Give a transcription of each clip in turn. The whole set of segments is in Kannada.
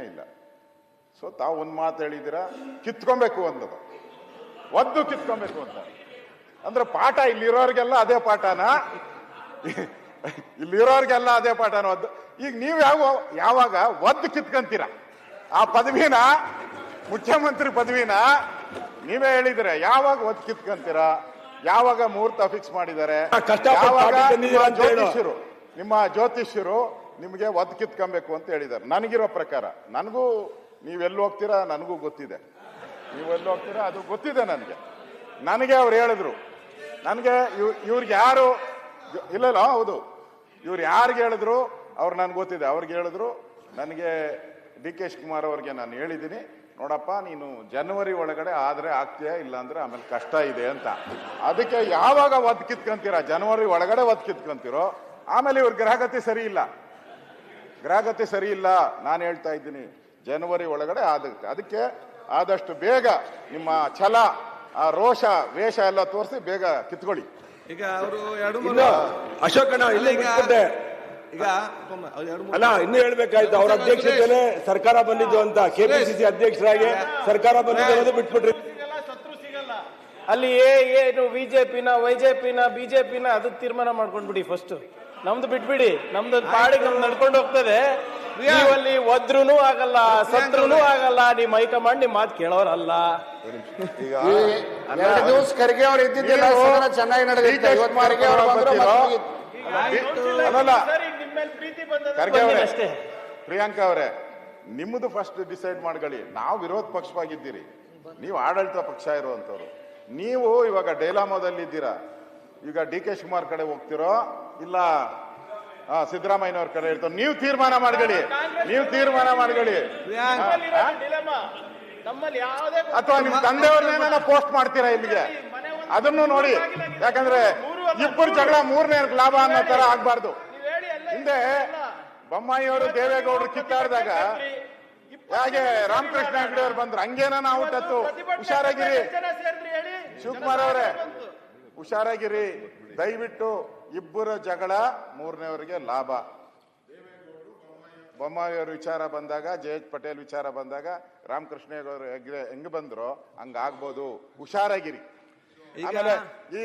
ಇಲ್ಲ. ಸೊ ತಾವು ಒಂದು ಮಾತು ಹೇಳಿದಿರಾ ಕಿತ್ಕೊಬೇಕು ಅಂದದು ಒದ್ದು ಕಿತ್ಕೊಬೇಕು ಅಂತ. ಅಂದ್ರೆ ಪಾಠ ಇಲ್ಲಿರೋರಿಗೆಲ್ಲ ಅದೇ ಪಾಠನ? ಇಲ್ಲಿರೋರಿಗೆಲ್ಲ ಅದೇ ಪಾಠನ ಒದ್ದು? ಈಗ ನೀವು ಯಾವ ಯಾವಾಗ ಒದ್ದು ಕಿತ್ಕೊಂತೀರ? ಆ ಪದವಿನ? ಮುಖ್ಯಮಂತ್ರಿ ಪದವಿನ? ನೀವೇ ಹೇಳಿದ್ರೆ ಯಾವಾಗ ಒದ್ದು ಕಿತ್ಕೊಂತೀರ? ಯಾವಾಗ ಮುಹೂರ್ತ ಫಿಕ್ಸ್ ಮಾಡಿದ್ದಾರೆ? ಯಾವಾಗ. ಜ್ಯೋತಿಷ್ಯರು ನಿಮ್ಮ ಜ್ಯೋತಿಷ್ಯರು ನಿಮಗೆ ಒದ್ದು ಕಿತ್ಕೊಬೇಕು ಅಂತ ಹೇಳಿದ್ದಾರೆ. ನನಗಿರೋ ಪ್ರಕಾರ, ನನಗೂ ನೀವೆಲ್ಲಿ ಹೋಗ್ತೀರಾ ನನಗೂ ಗೊತ್ತಿದೆ. ನೀವೆಲ್ಲಿ ಹೋಗ್ತೀರಾ ಅದು ಗೊತ್ತಿದೆ ನನಗೆ. ನನಗೆ ಅವ್ರು ಹೇಳಿದ್ರು, ನನಗೆ ಇವ್, ಇವ್ರಿಗೆ ಯಾರು, ಇಲ್ಲ ಇಲ್ಲ, ಹೌದು. ಇವ್ರು ಯಾರಿಗೆ ಹೇಳಿದ್ರು ಅವ್ರು ನನ್ಗೆ ಗೊತ್ತಿದೆ. ಅವ್ರಿಗೆ ಹೇಳಿದ್ರು, ನನಗೆ ಡಿ ಕೆ ಶಿವಕುಮಾರ್ ಅವ್ರಿಗೆ ನಾನು ಹೇಳಿದ್ದೀನಿ, ನೋಡಪ್ಪ, ನೀನು ಜನವರಿ ಒಳಗಡೆ ಆದರೆ ಆಗ್ತೀಯಾ ಇಲ್ಲ ಅಂದ್ರೆ ಆಮೇಲೆ ಕಷ್ಟ ಇದೆ ಅಂತ. ಅದಕ್ಕೆ ಯಾವಾಗ ಒದ್ ಕಿತ್ಕೊಂತೀರಾ, ಜನವರಿ ಒಳಗಡೆ ಒದ್ ಕಿತ್ಕೊಂತೀರೋ, ಆಮೇಲೆ ಇವ್ರ ಗ್ರಹಗತಿ ಸರಿ ಇಲ್ಲ. ಗ್ರಹಗತಿ ಸರಿ ಇಲ್ಲ ನಾನು ಹೇಳ್ತಾ ಇದ್ದೀನಿ ಜನವರಿ ಒಳಗಡೆ ಆಗುತ್ತೆ. ಅದಕ್ಕೆ ಆದಷ್ಟು ಬೇಗ ನಿಮ್ಮ ಛಲ ಆ ರೋಷ ವೇಷ ಎಲ್ಲ ತೋರಿಸಿ ಬೇಗ ಕಿತ್ಕೊಳ್ಳಿ. ಈಗ ಅವರು ಎರಡು ಅಶೋಕಣ್ಣ ಇಲ್ಲೇ ಈಗ- ಅಲ್ಲ ಇನ್ನು ಹೇಳ್ಬೇಕಾಯ್ತು ಅವ್ರ ಅಧ್ಯಕ್ಷತೆಯಲ್ಲೇ ಸರ್ಕಾರ ಬಂದಿದ್ದು ಅಂತ ಕೆಪಿಸಿಸಿ ಅಧ್ಯಕ್ಷರಾಗಿ ಸರ್ಕಾರ ಬಂದಿದ್ದು ಅನ್ನೋದು ಬಿಟ್ಬಿಟ್ರಿ. ಅಲ್ಲಿ ಏ ಏನು ಬಿಜೆಪಿನ ವೈಜೆಪಿನ ಬಿಜೆಪಿನ ಅದು ತೀರ್ಮಾನ ಮಾಡ್ಕೊಂಡ್ಬಿಡಿ ಫಸ್ಟ್ ನಮ್ದು ಬಿಟ್ಬಿಡಿ ನಮ್ದು ಪಾಡಿಗೆ ನಮ್ದು ನಡ್ಕೊಂಡು ಹೋಗ್ತದೆ. ನೀವಲ್ಲಿ ಒದ್ರೂನು ಆಗಲ್ಲ ಸತ್ರುನು ಆಗಲ್ಲ ನಿಮ್ ಹೈಕಮಾಂಡ್ ನಿಮ್ ಮಾತು ಕೇಳೋರಲ್ಲ. ಈಗ ಎರಡು ದಿವಸ ಖರ್ಗೆ ಅವ್ರು ಇದ್ದಿದ್ದಿಲ್ಲ ಸದನ ಚೆನ್ನಾಗಿ ನಡೆದಿತ್ತು. ಇವತ್ತು ಖರ್ಗೆ ಅವರು ಬಂದ್ರು ಶಿವಕುಮಾರ್ ಮತ್ತೆ ಅಲ್ಲಲ್ಲ ಪ್ರೀತಿ ಖರ್ಗೆ ಅವರೇ ಅಷ್ಟೇ. ಪ್ರಿಯಾಂಕಾ ಅವರೇ ನಿಮ್ಮದು ಫಸ್ಟ್ ಡಿಸೈಡ್ ಮಾಡ್ಕೊಳ್ಳಿ. ನಾವು ವಿರೋಧ ಪಕ್ಷವಾಗಿದ್ದೀರಿ. ನೀವು ಆಡಳಿತ ಪಕ್ಷ ಇರುವಂತವ್ರು ನೀವು ಇವಾಗ ಡೈಲಾಮೋದಲ್ಲಿ ಇದ್ದೀರಾ. ಈಗ ಡಿ ಕೆ ಶಿವಕುಮಾರ್ ಕಡೆ ಹೋಗ್ತಿರೋ? ಇಲ್ಲ. ಹಾ ಸಿದ್ದರಾಮಯ್ಯನವ್ರ ಕಡೆ ಇರ್ತಾರೆ ನೀವು ತೀರ್ಮಾನ ಮಾಡ್ಕೊಳ್ಳಿ. ನೀವು ತೀರ್ಮಾನ ಮಾಡ್ಕೊಳ್ಳಿ. ಅಥವಾ ನಿಮ್ ತಂದೆಯವ್ರನ್ನೇನ ಪೋಸ್ಟ್ ಮಾಡ್ತೀರಾ ಇಲ್ಲಿಗೆ? ಅದನ್ನು ನೋಡಿ. ಯಾಕಂದ್ರೆ ಇಬ್ಬರು ಜಗಳ ಮೂರನೇ ಲಾಭ ಅನ್ನೋ ತರ ಆಗ್ಬಾರ್ದು. ಹಿಂದೆ ಬೊಮ್ಮಾಯಿಯವರು ದೇವೇಗೌಡರು ಕಿತ್ತಾಡಿದಾಗ ಹೇಗೆ ರಾಮಕೃಷ್ಣ ಹೆಗಡೆ ಅವ್ರು ಬಂದ್ರು? ಹಂಗೇನ ನಾವು ತತ್ತು. ಹುಷಾರಾಗಿರಿ. ಶಿವಕುಮಾರ್ ಅವರೇ. ಹುಷಾರಾಗಿರಿ. ದಯವಿಟ್ಟು ಇಬ್ಬರ ಜಗಳ ಮೂರನೇವರಿಗೆ ಲಾಭ. ಬೊಮ್ಮಾಯಿಯವ್ರ ವಿಚಾರ ಬಂದಾಗ ಜೆ ಎಚ್ ಪಟೇಲ್ ವಿಚಾರ ಬಂದಾಗ ರಾಮಕೃಷ್ಣ ಹೆಗ್ಡೆ ಹೆಂಗ್ ಬಂದ್ರು ಹಂಗ ಆಗ್ಬೋದು. ಹುಷಾರಾಗಿರಿ. ಆಮೇಲೆ ಈ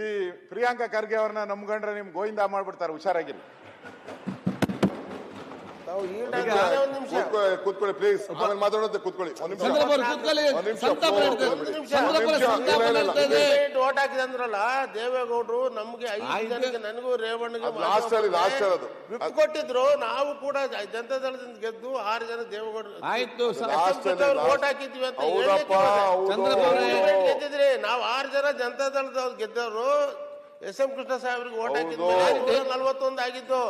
ಈ ಪ್ರಿಯಾಂಕಾ ಖರ್ಗೆ ಅವ್ರನ್ನ ನಮ್ಗಂಡ್ರೆ ನಿಮ್ ಗೋವಿಂದ ಮಾಡ್ಬಿಡ್ತಾರೆ ಹುಷಾರಾಗಿರಿ. ಕೂತ್ಕೊಳ್ಳಿ ಕೂತ್ಕೊಳ್ಳಿ ಪ್ಲೀಸ್ ಆಮೇಲೆ ಮಾತಾಡೋದು ಕೂತ್ಕೊಳ್ಳಿ. ಒಂದ್ ನಿಮಿಷ. ಒಂದ್ ನಿಮಿಷ. ಒಂದ್ ನಿಮಿಷ. ಇಲ್ಲ, ಇಲ್ಲ, ಇಲ್ಲ. ಓಟ್ ಹಾಕಿದೆ ಅಂದ್ರಲ್ಲ ದೇವೇಗೌಡರು ನಮ್ಗೆ ಐದು ಜನಕ್ಕೆ ನನಗೂ ರೇವಣ್ಣಗೆ ಅದು ಲಾಸ್ಟ್ ಅಲ್ಲಿ ಲಾಸ್ಟ್ ಅಲ್ಲಿ ಅದು. ವಿಪ್ ಕೊಟ್ಟಿದ್ರು ನಾವು ಕೂಡ ಜನತಾ ದಳದಿಂದ ಗೆದ್ದು ಆರು ಜನ ದೇವೇಗೌಡರು ಆಯ್ತು ಸ- ಲಾಸ್ಟ್ ಅಲ್ಲಿ ಓಟ್ ಹಾಕಿದ್ವಿ ಅಂತ ಹೌದಪ್ಪ ಹೌದು. ಗೆದ್ದಿದ್ರಿ ನಾವು ಆರು ಜನ ಜನತಾ ದಳದವ್ರು ಗೆದ್ದವರು ಎಸ್ ಎಂ ಕೃಷ್ಣ ಸಾಹೇಬ್ರಿಗೆ ಓಟ್ ಹೌದು. ಹಾಕಿದ್ವಿ ನಲ್ವತ್ತೊಂದು ಆಗಿದ್ದು.